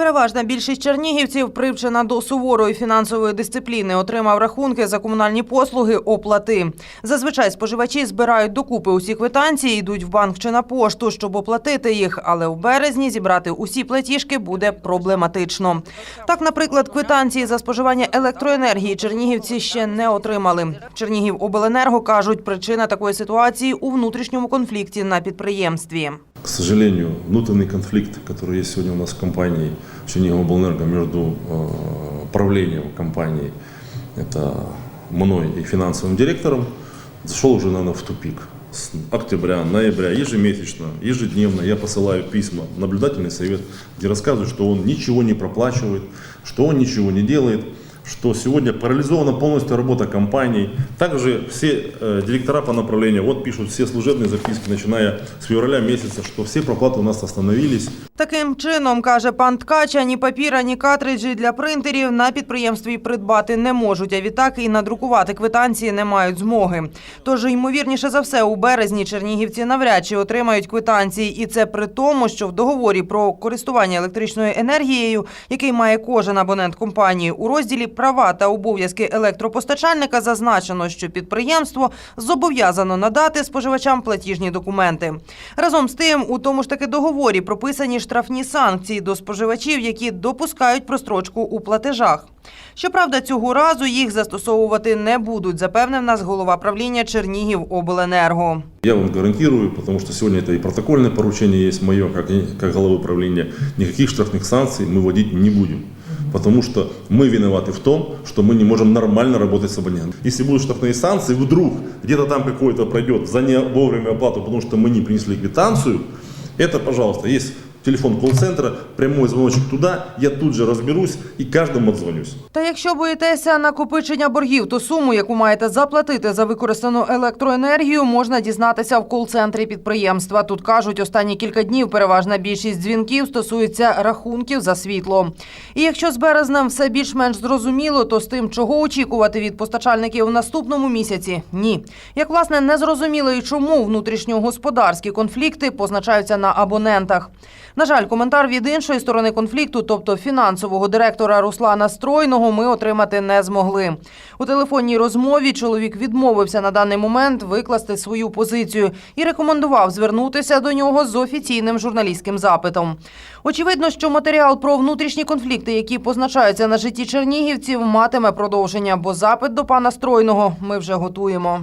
Переважна більшість чернігівців, привчена до суворої фінансової дисципліни, отримав рахунки за комунальні послуги оплати. Зазвичай споживачі збирають докупи усі квитанції, йдуть в банк чи на пошту, щоб оплатити їх. Але в березні зібрати усі платіжки буде проблематично. Так, наприклад, квитанції за споживання електроенергії чернігівці ще не отримали. Чернігів обленерго кажуть, причина такої ситуації у внутрішньому конфлікті на підприємстві. К сожалению, внутренний конфликт, который есть сегодня у нас в компании Черниговобленерго между э, правлением компании, это мной и финансовым директором, зашел уже, наверное, в тупик. С октября, ноября, ежемесячно, ежедневно я посылаю письма в наблюдательный совет, где рассказываю, что он ничего не проплачивает, что он ничего не делает, что сегодня парализована полностью работа компании. Также все э, директора по направлению, вот пишут все служебные записки, начиная с февраля месяца, что все проплаты у нас остановились. Таким чином, каже пан Ткач, ані папір, ані картриджі для принтерів на підприємстві придбати не можуть, а відтак і надрукувати квитанції не мають змоги. Тож, ймовірніше за все, у березні чернігівці навряд чи отримають квитанції. І це при тому, що в договорі про користування електричною енергією, який має кожен абонент компанії, у розділі права та обов'язки електропостачальника зазначено, що підприємство зобов'язано надати споживачам платіжні документи. Разом з тим, у тому ж таки договорі прописані штрафні санкції до споживачів, які допускають прострочку у платежах. Щоправда, цього разу їх застосовувати не будуть, запевнив нас голова правління Чернігів обленерго. Я вам гарантирую, потому что сегодня это и протокольное поручение есть мое, как, и- как главы управления, никаких штрафных санкций мы вводить не будем. Потому что мы виноваты в том, что мы не можем нормально работать с абонентом. Если будут штрафные санкции, вдруг где-то там какой-то пройдет за не вовремя оплату, потому что мы не принесли квитанцию, это, пожалуйста, есть телефон колл-центра, прямой звоночек туда, я тут же разберусь и каждому отзвонюсь. Та якщо боїтеся накопичення боргів, то суму, яку маєте заплатити за використану електроенергію, можна дізнатися в кол-центрі підприємства. Тут кажуть, останні кілька днів переважна більшість дзвінків стосується рахунків за світло. І якщо з березнем все більш-менш зрозуміло, то з тим, чого очікувати від постачальників в наступному місяці, ні. Як власне не зрозуміло і чому внутрішньогосподарські конфлікти позначаються на абонентах. На жаль, коментар від іншої сторони конфлікту, тобто фінансового директора Руслана Стройного, ми отримати не змогли. У телефонній розмові чоловік відмовився на даний момент викласти свою позицію і рекомендував звернутися до нього з офіційним журналістським запитом. Очевидно, що матеріал про внутрішні конфлікти, які позначаються на житті чернігівців, матиме продовження, бо запит до пана Стройного ми вже готуємо.